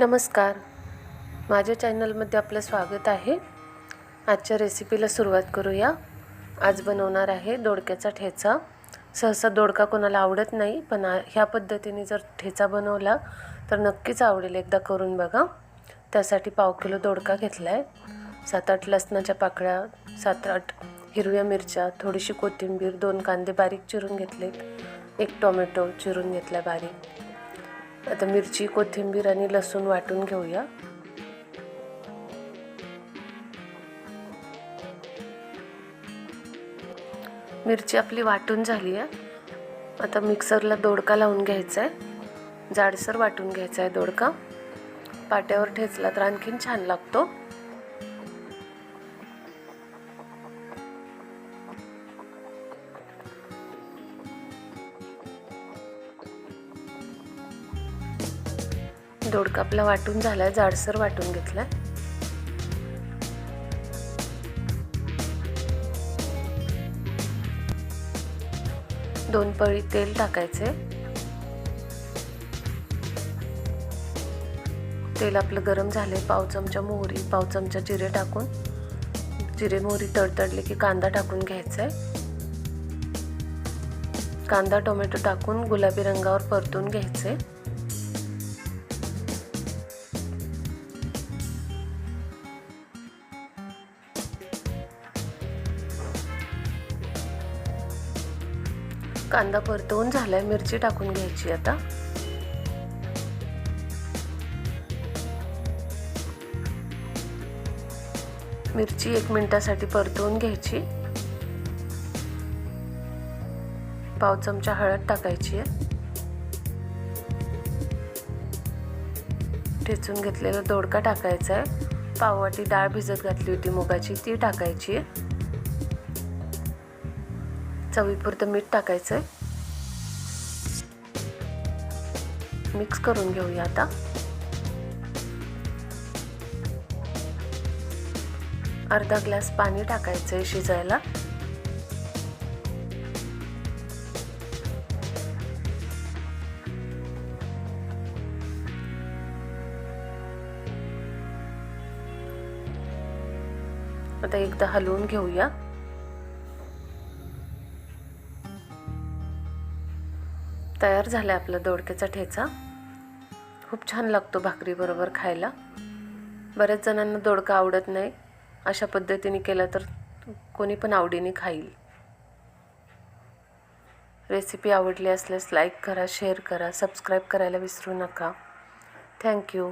नमस्कार. माझ्या चॅनलमध्ये आपलं स्वागत आहे. आजच्या रेसिपीला सुरुवात करूया. आज बनवणार आहे दोडक्याचा ठेचा. सहसा दोडका कोणाला आवडत नाही पण ह्या पद्धतीने जर ठेचा बनवला तर नक्कीच आवडेल एकदा करून बघा. त्यासाठी पाव किलो दोडका घेतला आहे सात आठ लसणाच्या पाकळ्या सात आठ हिरव्या मिरच्या थोडीशी कोथिंबीर दोन कांदे बारीक चिरून घेतलेत. एक टोमॅटो चिरून घेतला बारीक. आता मिरची कोथिंबीर आणि लसूण वाटून घेऊया. मिरची आपली वाटून झाली आहे. आता मिक्सरला दोडका लावून घ्यायचा आहे. जाडसर वाटून घ्यायचा आहे दोडका. पाट्यावर ठेचला तर आणखीन छान लागतो. दोडका आपला वाटून झालाय जाडसर वाटून घेतलाय दोन पळी तेल टाकायचे. तेल आपलं गरम झाले पाव चमचा मोहरी पाव चमचा जिरे टाकून. जिरे मोहरी तडतडले की कांदा टाकून घ्यायचा. आहे कांदा टोमॅटो टाकून गुलाबी रंगावर परतून घ्यायचे. कांदा परतवून झालाय मिरची टाकून घ्यायची आता. मिरची एक मिनिटासाठी परतवून घ्यायची. पाव चमचा हळद टाकायची आहे. ठेचून घेतलेला दोडका टाकायचा आहे. पाववाटी डाळ भिजत घातली होती मुगाची ती टाकायची आहे. चवीपुरतं मीठ टाकायचं आहे मिक्स करून घेऊया आता. अर्धा ग्लास पाणी टाकायचं आहे शिजायला. आता एकदा हलवून घेऊया. तयार झाला आपला दोडक्याचा ठेचा. खूप छान लागतो भाकरीबरोबर खायला. बऱ्याच जणांना दोडका आवडत नाही. अशा पद्धतीने केला तर कोणी पण आवडीने खाईल. रेसिपी आवडली असल्यास लाईक करा शेअर करा सबस्क्राईब करायला विसरू नका. थँक्यू